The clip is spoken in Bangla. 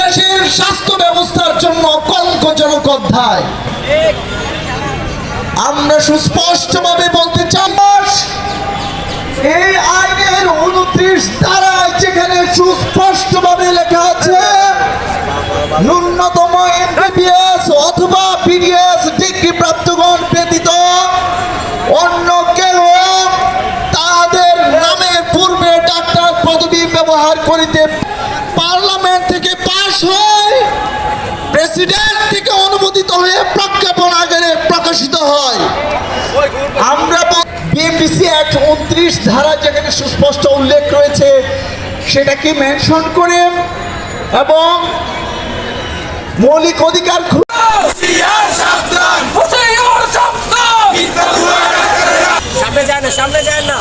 দেশের স্বাস্থ্য ব্যবস্থার জন্য কলঙ্কজনক অধ্যায়। আমরা সুস্পষ্টভাবে বলতে চাই এই আইনের উনত্রিশ যেখানে লেখা আছে, ন্যূনতম এমবিবিএস অথবা বিডিএস ডিগ্রি প্রাপ্তগণ ব্যতীত অন্য কেউ তাদের নামে পূর্বে ডাক্তার পদবি ব্যবহার করিতে পার্লামেন্ট পাশ হয় প্রেসিডেন্ট থেকে অনুমোদিত হয়ে প্রজ্ঞাপন আকারে প্রকাশিত হয়। আমরা বিএমডিসি অ্যাক্ট উনত্রিশ ধারা যেখানে সুস্পষ্ট উল্লেখ রয়েছে, সেটাকে মেনশন করে এবং মৌলিক অধিকার সামনে যায় না, সামনে যায় না।